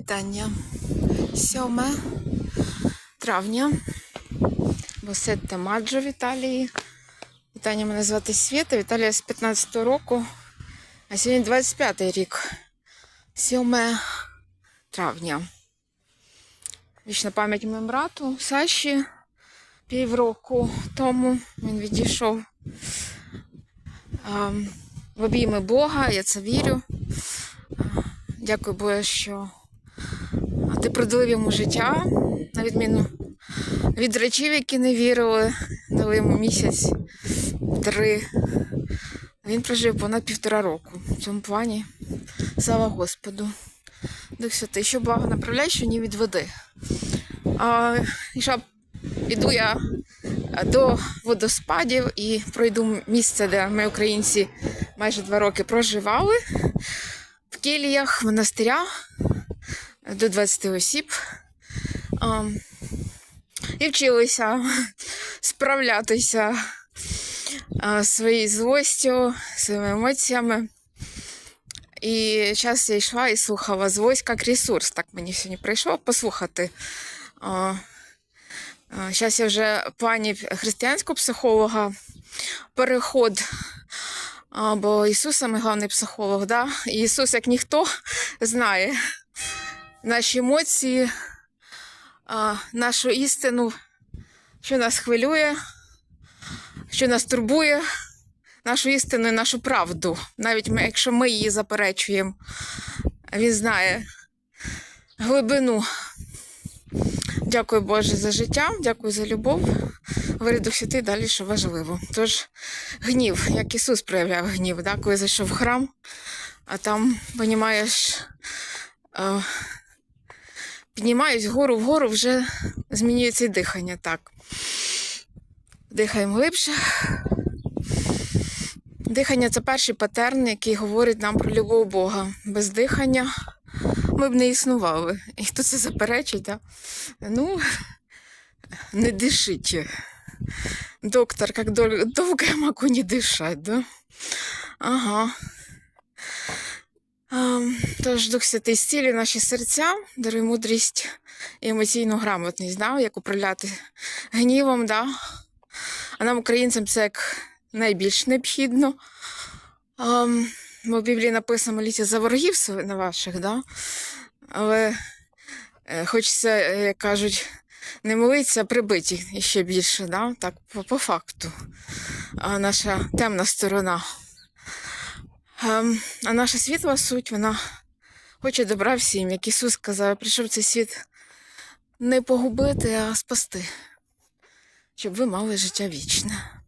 Вітання. 7 травня. Босетте Маджо в Італії. Вітання, мене звати Свята. В Італії з 15-го року. А сьогодні 25 й рік. 7 травня. Вічна пам'ять моєму брату Саші. Півроку тому він відійшов. В обійми Бога, я це вірю. Дякую Боже, що ти продалив йому життя, на відміну від речів, які не вірили, дали йому місяць, три. Він прожив понад півтора року. В цьому плані слава Господу. Дух Святий, що благо направляй, що ні відведи. А, і що піду я до водоспадів і пройду місце, де ми, українці, майже два роки проживали в келіях, в монастирях до 20 осіб. І вчилися справлятися своєю злостю, своїми емоціями. І час я йшла і слухала злость як ресурс. Так мені сьогодні прийшло послухати. Зараз я вже в плані християнського психолога переход. Бо Ісус самий головний психолог, да? І Ісус, як ніхто, знає наші емоції, нашу істину, що нас хвилює, що нас турбує, нашу істину і нашу правду. Навіть ми, якщо ми її заперечуємо, він знає глибину. Дякую Боже за життя, дякую за любов. Говорить Дух Святий далі, що важливо. Тож гнів, як Ісус проявляв гнів, да? коли зайшов в храм, а там, е, піднімаюсь вгору, вгору вже змінюється і дихання. Так. Дихаємо глибше. Дихання це перший патерн, який говорить нам про любов Бога. Без дихання ми б не існували. І хто це заперечить, да? ну, не дишіть. Доктор, дол- долго я могу не дышать, да? Ага. Тож Дух Святий зцілює наші серця, дарує мудрість і емоційну грамотність, да? як управляти гнівом, да? а нам, українцям, це як найбільш необхідно. Ам, Бо в Біблії написано моліться за ворогів на ваших, да? але е, хочеться, е, як кажуть, не молиться, а прибити їх іще більше, да? так, по, по факту. А наша темна сторона. Ем, а наша світла суть, вона хоче добра всім, як Ісус сказав, прийшов цей світ не погубити, а спасти, щоб ви мали життя вічне.